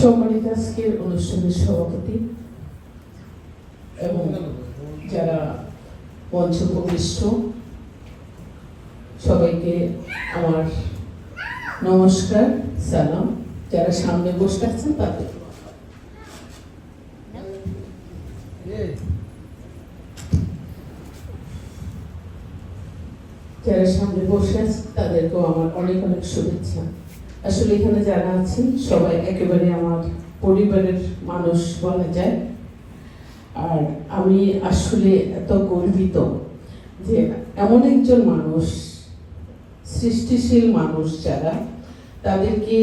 সম্মানিত আজকের অনুষ্ঠানের সভাপতি এবং যারা সবাইকে আমার নমস্কার, সালাম। যারা সামনে বসে আছেন, তাদের যারা সামনে বসে আছে তাদেরকেও আমার অনেক অনেক শুভেচ্ছা। আসলে এখানে যারা আছেন, সবাই একেবারে আমার পরিবারের মানুষ বলা যায়। আর আমি আসলে এত গর্বিত যে এমন একজন মানুষ, সৃষ্টিশীল মানুষ যারা, তাদেরকে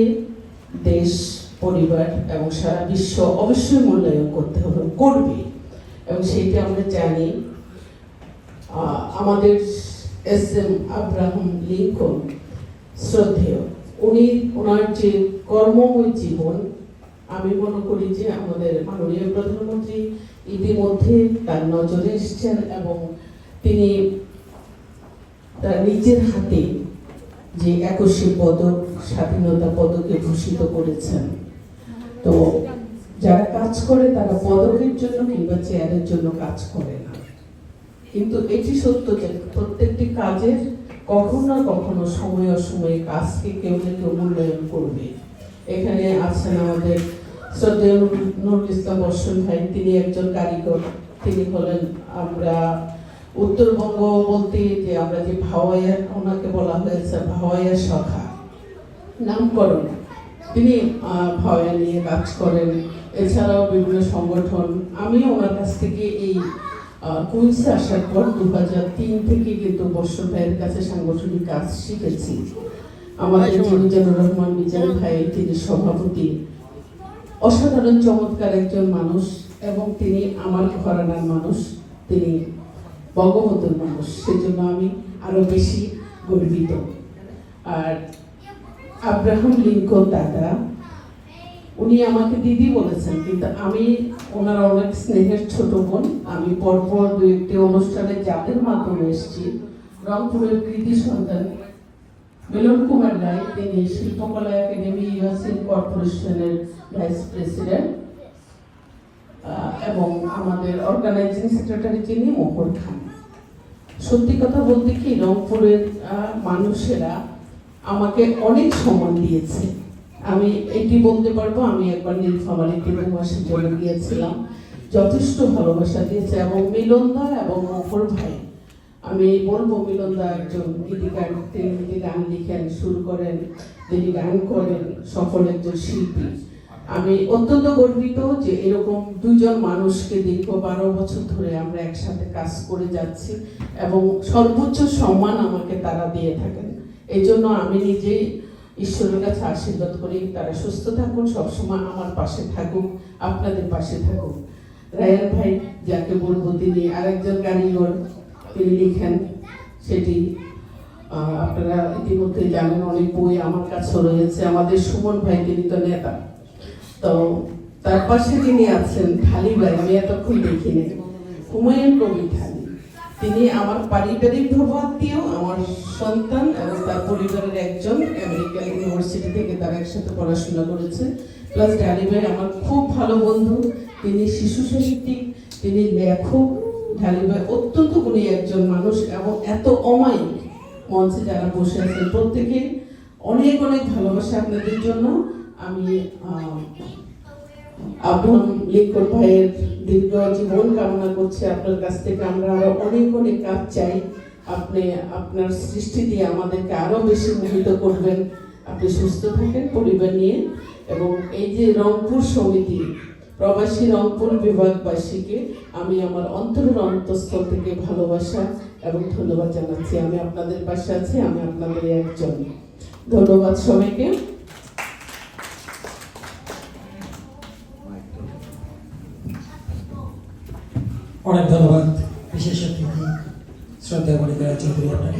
দেশ, পরিবার এবং সারা বিশ্ব অবশ্যই মূল্যায়ন করতে হবে, করবে। এবং সেইটা আমরা জানি আমাদের এস এম আব্রাহাম লিঙ্কন শ্রদ্ধেয়। উনি ওনার যে কর্মময় জীবন, আমি মনে করি যে আমাদের মাননীয় প্রধানমন্ত্রী ইতিমধ্যে তার নজরে এসছেন এবং তিনি তার নিজের হাতে যে একুশে পদক, স্বাধীনতা পদকে ভূষিত করেছেন। তো যারা কাজ করে, তারা পদকের জন্য কিংবা চেয়ারের জন্য কাজ করে না। কিন্তু এটি সত্য যে প্রত্যেকটি কাজের কখনো না কখনো সময় অসময়ে কাজকে কেউ না কেউ মূল্যায়ন করবে। এখানে আছেন আমাদের শ্রদ্ধেয় নুরুল ইসলাম বর্ষণ ভাই। তিনি একজন কারিগর। তিনি হলেন আমরা উত্তরবঙ্গ বলতে যে আমরা যে ভাওয়াইয়ার ওনাকে বলা হয়েছে ভাওয়াইয়া শাখা। নামকরণ। তিনি ভাওয়াইয়া নিয়ে কাজ করেন। এছাড়াও বিভিন্ন সংগঠন। আমি ওনার কাছ থেকে এই কুইন্সে আসার পর দু হাজার তিন থেকে কিন্তু বর্ষণ ভাইয়ের কাছে সাংগঠনিক কাজ শিখেছি। আমাদের জিরুজানুর রহমান মিজান ভাই তিনি সভাপতি। অসাধারণ চমৎকার একজন মানুষ এবং তিনি আমার ঘরানার মানুষ তিনি বঙ্গবন্ধুর মানুষ। সেজন্য আমি আরও বেশি গর্বিত। আর আব্রাহাম লিঙ্কন দাদা উনি আমাকে দিদি বলেছেন, কিন্তু আমি ওনার অনেক স্নেহের ছোট বোন। আমি পরপর দু একটি অনুষ্ঠানে যাদের মাধ্যমে এসেছি, রংপুরের কৃতি সন্তান মিলন কুমার রায়, তিনি শিল্পকলা একাডেমি ইউএসএন কর্পোরেশনের ভাইস প্রেসিডেন্ট এবং আমাদের অর্গানাইজিং সেক্রেটারি যিনি মোহর খান। সত্যি কথা বলতে কি, রংপুরের মানুষেরা আমাকে অনেক সম্মান দিয়েছে। আমি এটি বলতে পারব আমি একবার নীলফামারীতে মাসের জন্য গিয়েছিলাম। যথেষ্ট ভালোবাসা দিয়েছে এবং মিলনদা এবং মোহর ভাই। আমি বলব মিলনদা একজন গীতিকার তিনি গান লিখেন শুরু করেন তিনি গান করেন সফল একজন শিল্পী। আমি অত্যন্ত গর্বিত যে এরকম দুজন মানুষকে দীর্ঘ বারো বছর ধরে আমরা একসাথে কাজ করে যাচ্ছি এবং সর্বোচ্চ সম্মান আমাকে তারা দিয়ে থাকেন। এই জন্য আমি নিজেই ঈশ্বরের কাছে আশীর্বাদ করি, তারা সুস্থ থাকুন, সবসময় আমার পাশে থাকুক, আপনাদের পাশে থাকুক। রায়ান ভাই, যাকে বলব তিনি আরেকজন কারিগর, তিনি লিখেন সেটি। আপনারা ইতিমধ্যে জানেন, অনেক বই আমার কাছে রয়েছে। আমাদের সুমন ভাই, তিনি তো নেতা। তো তার পাশে তিনি আছেন খালি ভাই, আমি এতক্ষণ দেখিনি। হুমায়ুন কবির ঢালি তিনি আমার পারিবারিক প্রভাতীয় আমার সন্তান পরিবারের একজন আমেরিকান ইউনিভার্সিটি থেকে তারা একসাথে পড়াশোনা করেছে। প্লাস ঢালি ভাই আমার খুব ভালো বন্ধু। তিনি শিশু সাহিত্যিক, তিনি লেখক। ঢালি ভাই অত্যন্ত গুণী একজন মানুষ এবং এত অমায়িক। মঞ্চে যারা বসে আছেন প্রত্যেকে, অনেক অনেক ভালোবাসা আপনাদের জন্য। আমি আব্রাহাম লিঙ্কন ভাইয়ের দীর্ঘ জীবন কামনা করছি। আপনার কাছ থেকে আমরা আরও অনেক অনেক কাজ চাই। আপনি আপনার সৃষ্টি দিয়ে আমাদেরকে আরও বেশি মোহিত করবেন। আপনি সুস্থ থাকেন, পরিবার নিয়ে। এবং এই যে রংপুর সমিতি, প্রবাসী রংপুর বিভাগবাসীকে আমি আমার অন্তরের অন্তঃস্থল থেকে ভালোবাসা এবং ধন্যবাদ জানাচ্ছি। আমি আপনাদের পাশে আছি, আমি আপনাদের একজন। ধন্যবাদ সবাইকে। অনেক ধন্যবাদ। বিশেষ অতিথি। ശ്രദ്ധ കൊടുക്കുക ചെയ്തു കൊണ്ടത്